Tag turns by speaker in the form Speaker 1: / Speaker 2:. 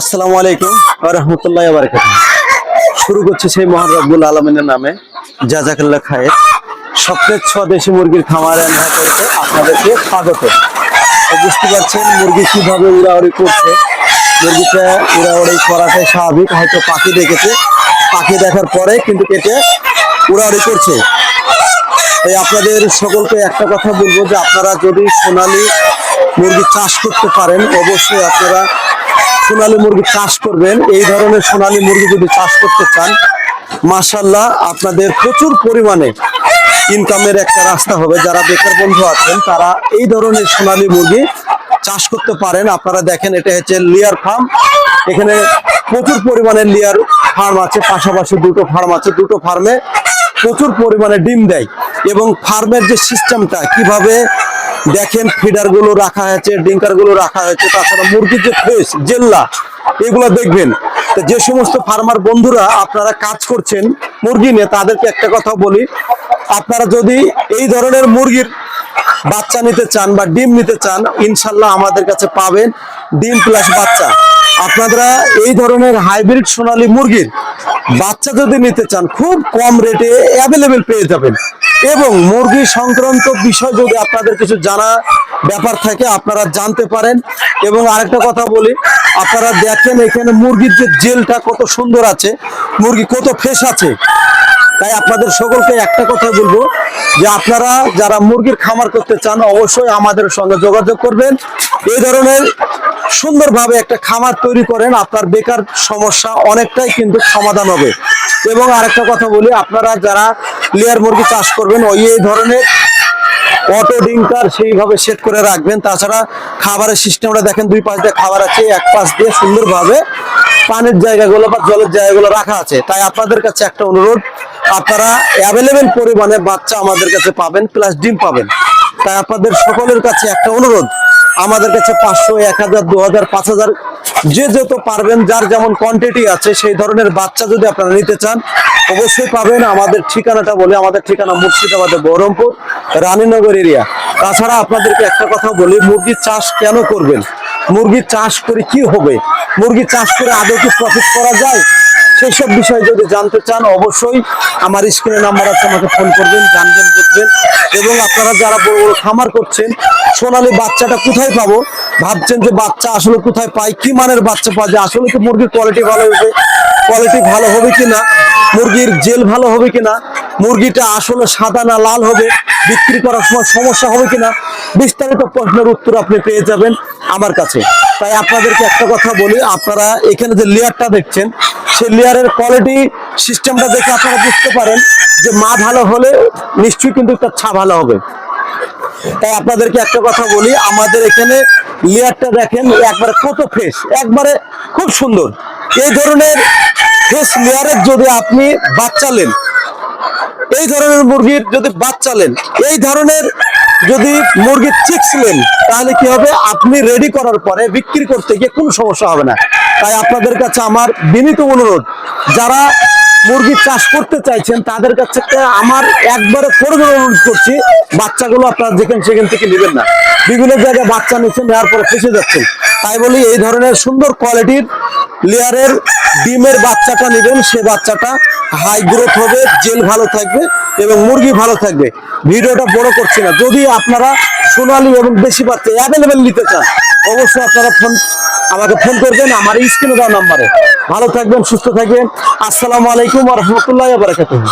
Speaker 1: আসসালামু আলাইকুম রহমতুল্লাহ বারকাত শুরু করছে সেই মহান রব্বুল আলমিনের নামে জাজাকাল্লাহ খায়ের। স্বপ্নের স্বদেশি মুরগির খামার রান্না করতে আপনাদেরকে স্বাগত। বুঝতে পারছেন মুরগি কীভাবে উড়াউড়ি করছে। মুরগিটা উড়াউড়ি করাটাই স্বাভাবিক। হয়তো পাখি দেখেছে। পাখি দেখার পরে কিন্তু কেটে উড়াউড়ি করছে। তাই আপনাদের সকলকে একটা কথা বলব যে আপনারা যদি সোনালি মুরগি চাষ করতে পারেন, অবশ্যই আপনারা সোনালী মুরগি চাষ করবেন, এই ধরনের সোনালী মুরগি যদি চাষ করতে চান মাশাল্লাহ আপনাদের প্রচুর পরিমাণে ইনকামের একটা রাস্তা হবে। যারা বেকার বন্ধু আছেন, তারা এই ধরনের সোনালী মুরগি চাষ করতে পারেন। আপনারা দেখেন, এটা হচ্ছে লিয়ার ফার্ম এখানে প্রচুর পরিমাণে লিয়ার ফার্ম আছে, পাশাপাশি দুটো ফার্ম আছে। দুটো ফার্মে প্রচুর পরিমাণে ডিম দেয় এবং ফার্মের যে সিস্টেমটা কীভাবে দেখেন ফিডারগুলো রাখা হয়েছে ডিঙ্কারগুলো রাখা হয়েছে, তাছাড়া মুরগির যে ফ্রেশ, জেল্লা, এগুলো দেখবেন। যে সমস্ত ফার্মার বন্ধুরা আপনারা কাজ করছেন মুরগি নিয়ে, তাদেরকে একটা কথা বলি, আপনারা যদি এই ধরনের মুরগির বাচ্চা নিতে চান বা ডিম নিতে চান, ইনশাল্লাহ আমাদের কাছে পাবেন ডিম প্লাস বাচ্চা। আপনারা এই ধরনের হাইব্রিড সোনালী মুরগির বাচ্চা যদি নিতে চান, খুব কম রেটে অ্যাভেলেবেল পেয়ে যাবেন। এবং মুরগি সংক্রান্ত বিষয় যদি আপনাদের কিছু জানা ব্যাপার থাকে, আপনারা জানতে পারেন। এবং আরেকটা কথা বলি, আপনারা দেখেন এখানে মুরগির যে জেলটা কত সুন্দর আছে, মুরগি কত ফ্রেশ আছে। তাই আপনাদের সকলকে একটা কথা বলব, যে আপনারা যারা মুরগির খামার করতে চান, অবশ্যই আমাদের সঙ্গে যোগাযোগ করবেন। এই ধরনের সুন্দরভাবে একটা খামার তৈরি করেন, আপনার বেকার সমস্যা অনেকটাই কিন্তু সমাধান হবে। এবং আরেকটা কথা বলি, আপনারা যারা লেয়ার মুরগি চাষ করবেন, ওই এই ধরনের অটো ডিঙ্কার সেইভাবে সেট করে রাখবেন। তাছাড়া খাবারের সিস্টেমটা দেখেন, দুই পাশ দিয়ে খাবার আছে, এক পাশ দিয়ে সুন্দরভাবে পানির জায়গাগুলো বা জলের জায়গাগুলো রাখা আছে। তাই আপনাদের কাছে একটা অনুরোধ, আপনারা অ্যাভেলেবেল পরিমাণে বাচ্চা আমাদের কাছে পাবেন প্লাস ডিম পাবেন। তাই আপনাদের সকলের কাছে একটা অনুরোধ আমাদের কাছে পাঁচশো, এক হাজার, দু হাজার, পাঁচ হাজার, যে যত পারবেন, যার যেমন কোয়ান্টিটি আছে, সেই ধরনের বাচ্চা যদি আপনারা নিতে চান, অবশ্যই পাবেন আমাদের ঠিকানাটা বলে, আমাদের ঠিকানা মুর্শিদাবাদের বহরমপুর, রানীনগর এরিয়া তাছাড়া আপনাদেরকে একটা কথা বলি, মুরগির চাষ কেন করবেন? মুরগির চাষ করে কি হবে? মুরগি চাষ করে আদৌ কি প্রফিট করা যায়? সেই সব বিষয়ে যদি জানতে চান, অবশ্যই আমার স্ক্রিনে নাম্বার আছে, আমাকে ফোন করবেন, জানবেন, বুঝবেন। এবং আপনারা যারা বড় বড় খামার করছেন, সোনালী বাচ্চাটা কোথায় পাবো? ভাবছেন যে বাচ্চা আসলে কোথায় পাই? কি মানের বাচ্চা পাওয়া যায়? আসলে কি মুরগির কোয়ালিটি ভালো হবে? কোয়ালিটি ভালো হবে কি না মুরগির জেল ভালো হবে কিনা? মুরগিটা আসলে সাদা না লাল হবে? বিক্রি করার সময় সমস্যা হবে কিনা? বিস্তারিত প্রশ্নের উত্তর আপনি পেয়ে যাবেন আমার কাছে। তাই আপনাদেরকে একটা কথা বলি, আপনারা এখানে যে লেয়ারটা দেখছেন সেই লেয়ারের কোয়ালিটি সিস্টেমটা দেখে আপনারা বুঝতে পারেন যে মা ভালো হলে নিশ্চয়ই কিন্তু তার ছা ভালো হবে। তাই আপনাদেরকে একটা কথা বলি, আমাদের এখানে লেয়ারটা দেখেন, একবারে কত ফ্রেশ একবারে খুব সুন্দর। এই ধরনের ফ্রেশ লেয়ারের যদি আপনি বাচ্চা নেন, এই ধরনের মুরগির যদি বাচ্চা নেন, এই ধরনের যদি মুরগির চিক্স নেন, তাহলে কি হবে? আপনি রেডি করার পরে বিক্রি করতে গিয়ে কোনো সমস্যা হবে না। তাই আপনাদের কাছে আমার বিনীত অনুরোধ যারা মুরগি চাষ করতে চাইছেন তাদের কাছে আমার একবারে পরিবার অনুরোধ করছি বাচ্চাগুলো আপনারা যেখানে সেখান থেকে নেবেন না। বিভিন্ন জায়গায় বাচ্চা নিচ্ছেন নেওয়ার পরে ফেসে যাচ্ছেন। তাই বলি এই ধরনের সুন্দর কোয়ালিটির লেয়ারের ডিমের বাচ্চাটা নেবেন সে বাচ্চাটা হাই গ্রোথ হবে জেল ভালো থাকবে এবং মুরগি ভালো থাকবে। ভিডিওটা বড় করছি না। যদি আপনারা সোনালি এবং বেশি বাচ্চা অ্যাভেলেবেল নিতে চান অবশ্যই আপনারা ফোন আমাকে ফোন করবেন আমার স্ক্রিনে দেওয়া নাম্বারে। ভালো থাকবেন, সুস্থ থাকবেন। আসসালামু আলাইকুম রহমতুল্লাহ বারাকাতুহ।